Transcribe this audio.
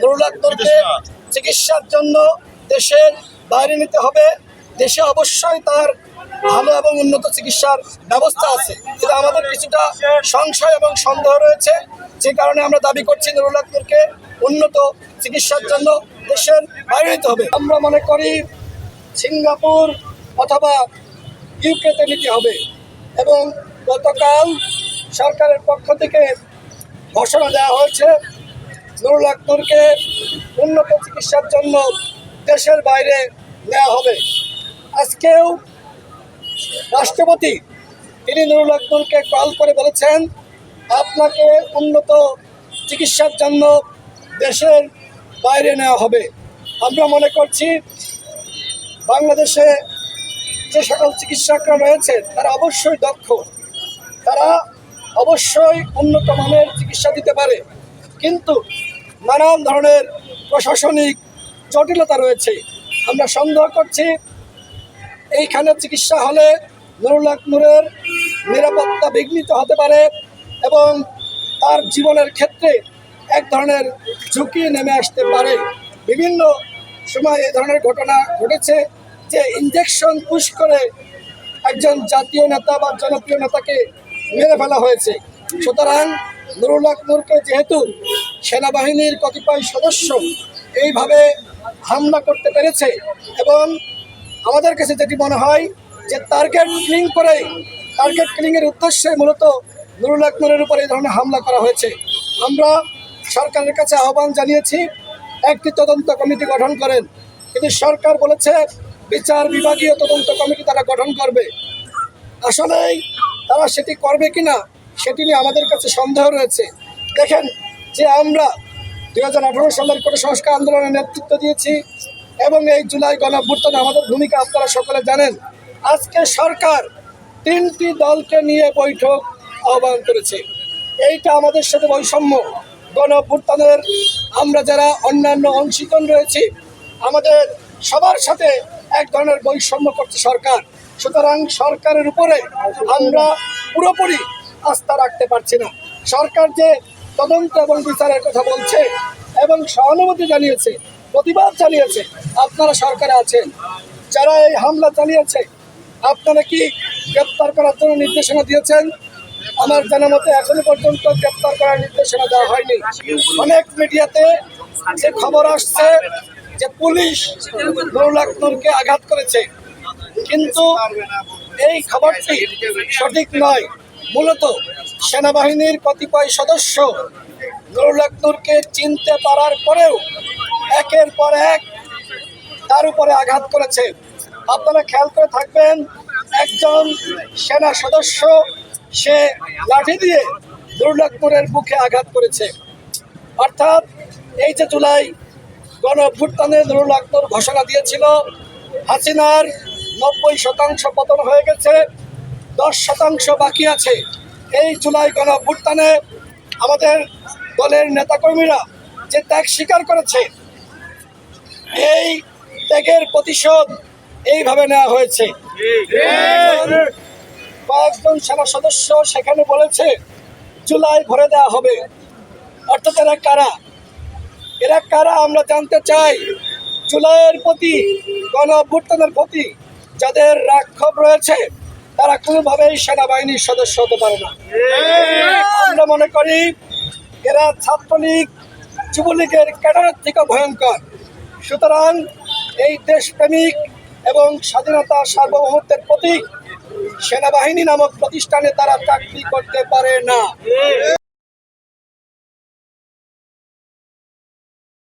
নুরুল চিকিৎসার জন্য দেশের বাইরে নিতে হবে। দেশে অবশ্যই তার ভালো এবং উন্নত চিকিৎসার ব্যবস্থা আছে। কিন্তু আমাদের কিছুটা সংশয় এবং সন্দেহ রয়েছে। যে কারণে আমরা দাবি করছি নুরুল আক্তারকে উন্নত চিকিৎসার জন্য দেশের বাইরে নিতে হবে। আমরা মনে করি সিঙ্গাপুর অথবা ইউকেতে নিতে হবে এবং গতকাল সরকারের পক্ষ থেকে ঘোষণা দেওয়া হয়েছে নুরুল আক্তারকে উন্নত চিকিৎসার জন্য দেশের বাইরে নেওয়া হবে। আজকেও রাষ্ট্রপতি তিনি নুরুল আক্তারকে কল করে বলেছেন, আপনাকে উন্নত চিকিৎসার জন্য দেশের বাইরে নেওয়া হবে। আমরা মনে করছি বাংলাদেশে যে সকল চিকিৎসকরা রয়েছে, তারা অবশ্যই দক্ষ। তারা অবশ্যই উন্নত মানের চিকিৎসা দিতে পারে। কিন্তু নানান ধরনের প্রশাসনিক জটিলতা রয়েছে। আমরা সন্দেহ করছি, এইখানে চিকিৎসা হলে নুরুল আকনুরের নিরাপত্তা বিঘ্নিত হতে পারে এবং তার জীবনের ক্ষেত্রে এক ধরনের ঝুঁকি নেমে আসতে পারে। বিভিন্ন সময় এই ধরনের ঘটনা ঘটেছে যে ইঞ্জেকশন পুশ করে একজন জাতীয় নেতা বা জনপ্রিয় নেতাকে মেরে ফেলা হয়েছে। সুতরাং নুরুল আকনুরকে যেহেতু সেনাবাহিনীর কতিপয় সদস্য এইভাবে হামলা করতে পেরেছে এবং আমাদের কাছে যেটি মনে হয় যে টার্গেট ক্লিং করে টার্গেট ক্লিংয়ের উদ্দেশ্যে মূলত নুরুল আকনুরের উপর এই ধরনের হামলা করা হয়েছে। আমরা সরকারের কাছে আহ্বান জানিয়েছি, একটি তদন্ত কমিটি গঠন করেন। কিন্তু সরকার বলেছে, বিচার বিভাগীয় তদন্ত কমিটি তারা গঠন করবে। আসলেই তারা সেটি করবে কিনা, সেটি নিয়ে আমাদের কাছে সন্দেহ রয়েছে। দেখেন যে আমরা দুই হাজার আঠারো সালের কোটা সংস্কার আন্দোলনের নেতৃত্ব দিয়েছি এবং এই জুলাই গণঅভ্যুত্থানে আমাদের ভূমিকা আপনারা সকলে জানেন। আজকে সরকার তিনটি দলকে নিয়ে বৈঠক আহ্বান করেছে। এইটা আমাদের সাথে বৈষম্য। গণ অভ্যুত্থানের আমরা যারা অন্যান্য অংশীজন রয়েছি, আমাদের সবার সাথে এক ধরনের বৈষম্য করছে সরকার। সুতরাং সরকারের উপরে আমরা পুরোপুরি আস্থা রাখতে পারছি না। সরকার যে তদন্ত এবং বিচারের কথা বলছে এবং সহানুভূতি জানিয়েছে, প্রতিবাদ চালিয়েছে আপনারা সরকারে আছেন। যারা এই হামলা চালিয়েছে, আপনারা কি গ্রেপ্তার করার জন্য নির্দেশনা দিয়েছেন? আমার জানা মতে এখনও পর্যন্ত গ্রেপ্তার করার নির্দেশনা দেওয়া হয়নি। অনেক মিডিয়াতে যে খবর আসছে যে পুলিশ নুরুল আকনুরকে আঘাত করেছে। কিন্তু এই খবরটি সঠিক নয়। মূলত সেনাবাহিনীর কতিপয় সদস্য নুরুল চিনতে পারার পরেও একের পর এক তার উপরে আঘাত করেছে। আপনারা খেয়াল করে থাকবেন, একজন সেনা সদস্য, সে লাঠি দিয়ে দুর্লাখপুরের বুকে আঘাত করেছে। অর্থাৎ এই যে জুলাই গণ অভ্যুত্থানে নুরুল ঘোষণা দিয়েছিল, হাসিনার নব্বই শতাংশ পতন হয়ে গেছে, দশ শতাংশ বাকি আছে। এই জুলাই গণ অভ্যুত্থানে আমাদের দলের নেতাকর্মীরা যে ত্যাগ স্বীকার করেছে, এই ত্যাগের প্রতিশোধ এইভাবে নেওয়া হয়েছে। কয়েকজন সেনা সদস্য সেখানে বলেছে, জুলাই ভরে দেওয়া হবে। অর্থাৎ এরা কারা? এরা কারা আমরা জানতে চাই। জুলাইয়ের প্রতি গণ অভ্যুত্থানের প্রতি যাদের রাক্ষোভ রয়েছে তারা কোনোভাবেই সেনাবাহিনীর সদস্য হতে পারে না। আমরা মনে করি এরা ছাত্রলীগ, যুবলীগের ক্যাডারের থেকে ভয়ঙ্কর। সুতরাং এই দেশপ্রেমিক এবং স্বাধীনতা সার্বভৌমত্বের প্রতীক সেনাবাহিনী নামক প্রতিষ্ঠানে তারা চাকরি করতে পারে না।